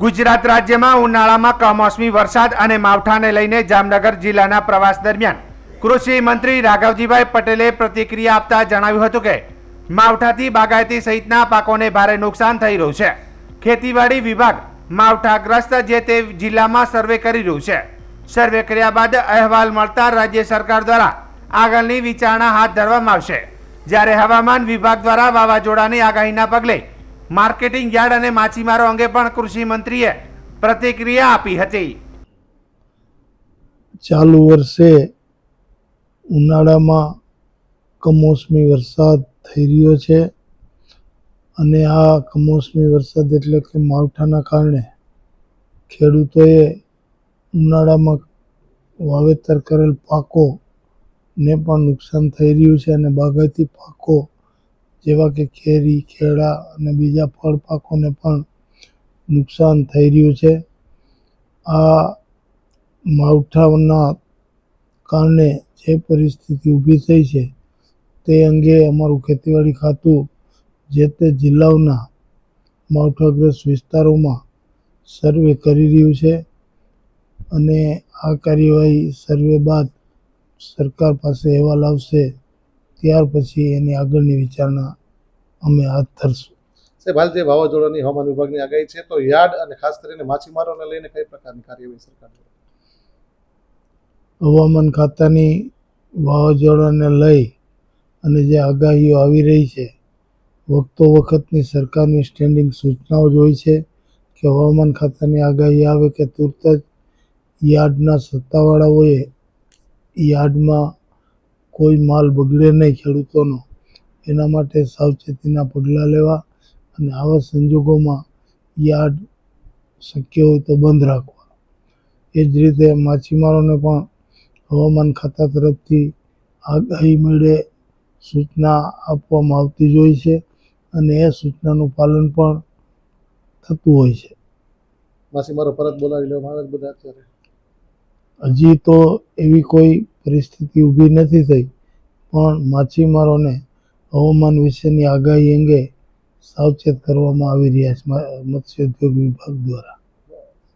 ગુજરાત રાજ્યમાં ઉનાળામાં કમોસમી વરસાદ અને માવઠાને લઈને જામનગર જિલ્લાના પ્રવાસ દરમિયાન કૃષિ મંત્રી રાઘવજીભાઈ પટેલે પ્રતિક્રિયા આપતા જણાવ્યું હતું કે, માવઠાથી બાગાયતી સહિતના પાકોને ભારે નુકસાન થઈ રહ્યું છે. ખેતીવાડી વિભાગ માવઠાગ્રસ્ત જે તે જિલ્લામાં સર્વે કરી રહ્યું છે. સર્વે કર્યા બાદ અહેવાલ મળતા રાજ્ય સરકાર દ્વારા આગળની વિચારણા હાથ ધરવામાં આવશે. જ્યારે હવામાન વિભાગ દ્વારા વાવાઝોડાની આગાહીના પગલે માર્કેટિંગ યાર્ડ અને માછીમારો અંગે પણ કૃષિ મંત્રીએ પ્રતિક્રિયા આપી હતી. ચાલુ વર્ષે ઉનાળામાં કમોસમી વરસાદ થઈ રહ્યો છે અને આ કમોસમી વરસાદ એટલે કે માવઠાના કારણે ખેડૂતોએ ઉનાળામાં વાવેતર કરેલ પાકોને પણ નુકસાન થઈ રહ્યું છે અને બાગાયતી પાકો જેવા કે કેરી, કેળા અને બીજા ફળ પાકોને પણ નુકસાન થઈ રહ્યું છે. આ માવઠાના કારણે જે પરિસ્થિતિ ઊભી થઈ છે તે અંગે અમારું ખેતીવાડી ખાતું જે તે જિલ્લાઓના માવઠાગ્રસ્ત વિસ્તારોમાં સર્વે કરી રહ્યું છે અને આ કાર્યવાહી સર્વે બાદ સરકાર પાસે અહેવાલ આવશે ત્યાર પછી એની આગળની વિચારણા અમે હાથ ધરશું. સાહેબ હાલ જે વાવાઝોડાની હવામાન વિભાગની આગાહી છે તો યાર્ડ અને ખાસ કરીને માછીમારોને લઈને કઈ પ્રકારની કાર્યવાહી સરકાર હવામાન ખાતાની વાવાઝોડાને લઈ અને જે આગાહીઓ આવી રહી છે વખતો વખતની સરકારની સ્ટેન્ડિંગ સૂચનાઓ જ હોય છે કે હવામાન ખાતાની આગાહી આવે કે તુરત જ યાર્ડના સત્તાવાળાઓએ યાર્ડમાં કોઈ માલ બગડે નહીં ખેડૂતોનો. એના માટે સાવચેતીના પગલાં લેવા અને આવા સંજોગોમાં યાર્ડ શક્ય હોય તો બંધ રાખવા. એ જ રીતે માછીમારોને પણ હવામાન ખાતા તરફથી આગાહી મેળે સૂચના આપવામાં આવતી જ હોય છે અને એ સૂચનાનું પાલન પણ થતું હોય છે. માછીમારો પરત બોલાવી લેવામાં આવે બધા અત્યારે. હજી તો એવી કોઈ પરિસ્થિતિ ઊભી નથી થઈ, પણ માછીમારોને હવામાન વિશેની આગાહી અંગે સાવચેત કરવામાં આવી રહ્યા છે, મત્સ્યોદ્યોગ વિભાગ દ્વારા.